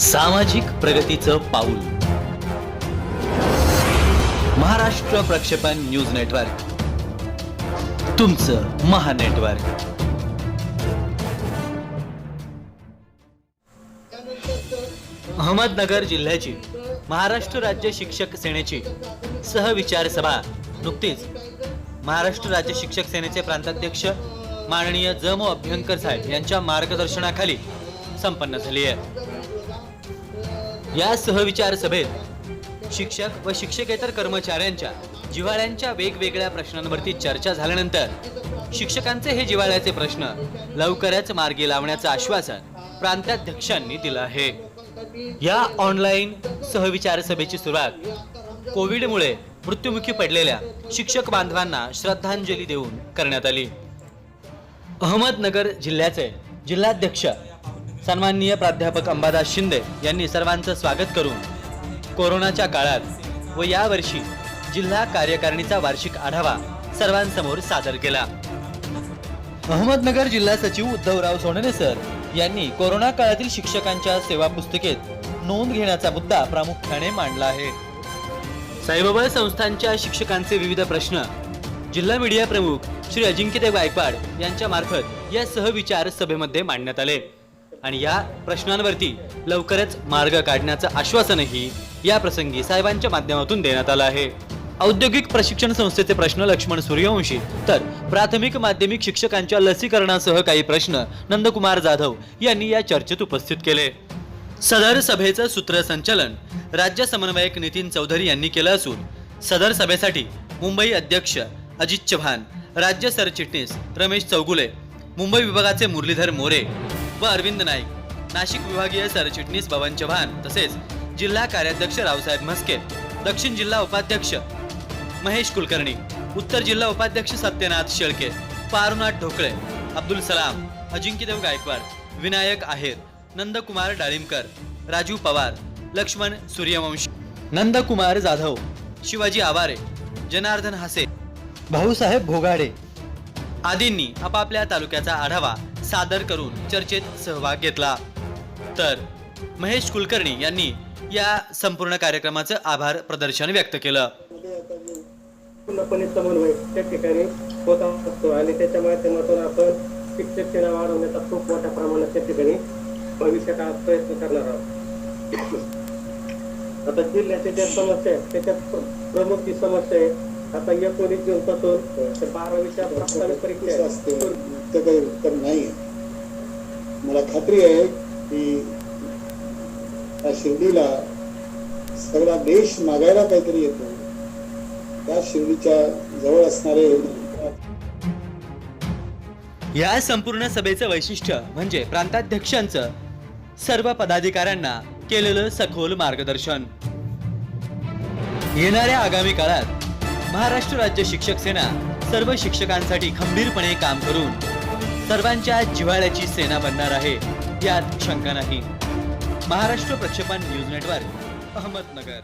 सामाजिक प्रगतीचं पाऊल. महाराष्ट्र प्रक्षेपण न्यूज नेटवर्क. तुमचं महानेटवर्क अहमदनगर जिल्ह्याची महाराष्ट्र राज्य शिक्षक सेनेची सहविचार सभा नुकतीच महाराष्ट्र राज्य शिक्षक सेनेचे प्रांताध्यक्ष माननीय जमो अभ्यंकर साहेब यांच्या मार्गदर्शनाखाली संपन्न झाली आहे. या सहविचार सभेत शिक्षक व शिक्षकेतर कर्मचाऱ्यांच्या जिव्हाळ्यांच्या वेगवेगळ्या प्रश्नांवरती चर्चा झाल्यानंतर शिक्षकांचे हे जिव्हाळ्याचे प्रश्न लवकरच मार्गी लावण्याचं आश्वासन प्रांताध्यक्षांनी दिलं आहे. या ऑनलाईन सहविचार सभेची सुरुवात कोविडमुळे मृत्युमुखी पडलेल्या शिक्षक बांधवांना श्रद्धांजली देऊन करण्यात आली. अहमदनगर जिल्ह्याचे जिल्हाध्यक्ष सन्माननीय प्राध्यापक अंबादास शिंदे यांनी सर्वांचं स्वागत करून कोरोनाच्या काळात व यावर्षी जिल्हा कार्यकारिणीचा वार्षिक आढावा सर्वांसमोर सादर केला. अहमदनगर जिल्हा सचिव उद्धवराव सोनने सर यांनी कोरोना काळातील शिक्षकांच्या सेवा पुस्तिकेत नोंद घेण्याचा मुद्दा प्रामुख्याने मांडला आहे. साईबाबा संस्थांच्या शिक्षकांचे विविध प्रश्न. जिल्हा मीडिया प्रमुख श्री अजिंक्यदेव गायकवाड यांच्या मार्फत या सहविचार सभेमध्ये मांडण्यात आले. आणि या प्रश्नांवरती लवकरच मार्ग काढण्याचं आश्वासनही या प्रसंगी साहेबांच्या माध्यमातून देण्यात आलं आहे. औद्योगिक प्रशिक्षण संस्थेचे प्रश्न लक्ष्मण सूर्यवंशी तर प्राथमिक माध्यमिक शिक्षकांच्या लसीकरणासह काही प्रश्न नंदकुमार जाधव यांनी या चर्चेत उपस्थित केले. सदर सभेचं सूत्रसंचालन राज्य समन्वयक नितीन चौधरी यांनी केलं असून सदर सभेसाठी मुंबई अध्यक्ष अजित चव्हाण राज्य सरचिटणीस रमेश चौगुले मुंबई विभागाचे मुरलीधर मोरे व अरविंद नाईक. नाशिक विभागीय सरचिटणीस बबन चव्हाण तसेच जिल्हा कार्याध्यक्ष रावसाहेब म्हस्के दक्षिण जिल्हा उपाध्यक्ष महेश कुलकर्णी उत्तर जिल्हा उपाध्यक्ष सत्यनाथ शेळके पारुनाथ ढोकळे अब्दुल सलाम अजिंक्यदेव गायकवाड विनायक आहेर नंदकुमार डाळिंबकर राजू पवार लक्ष्मण सूर्यवंशी नंदकुमार जाधव शिवाजी आवारे जनार्दन हासे भाऊसाहेब भोगाडे आदींनी आपापल्या तालुक्याचा आढावा सादर करून चर्चेत सहभाग घेतला. तर महेश कुलकर्णी यांनी या संपूर्ण कार्यक्रमाचं आभार प्रदर्शन व्यक्त केलं. पूर्णपणे समन्वय त्या ठिकाणी होत असतो आणि त्याच्या माध्यमातून आपण शिक्षक सेना वाढवण्याचा खूप मोठ्या प्रमाणात त्या ठिकाणी भविष्य काळात प्रयत्न करणार आहोत. आता जिल्ह्याच्या ज्या समस्या आहेत त्याच्यात प्रमुख जी समस्या आहे आता एकोणीस जून पासून ते बारावीच्या प्राथमिक परीक्षा. असते. तर काही उत्तर नाही मला खात्री आहे की त्या शिर्डीला सगळा देश मागायला काहीतरी येतो. त्या शिर्डीच्या जवळ असणारे या संपूर्ण सभेचं वैशिष्ट्य म्हणजे प्रांताध्यक्षांचं सर्व पदाधिकाऱ्यांना केलेलं सखोल मार्गदर्शन. येणाऱ्या आगामी काळात महाराष्ट्र राज्य शिक्षक सेना सर्व शिक्षकांसाठी खंबीरपणे काम करून सर्वांच्या जिव्हाळ्याची सेना बनणार आहे यात शंका नाही. महाराष्ट्र प्रक्षेपण न्यूज नेटवर्क अहमदनगर.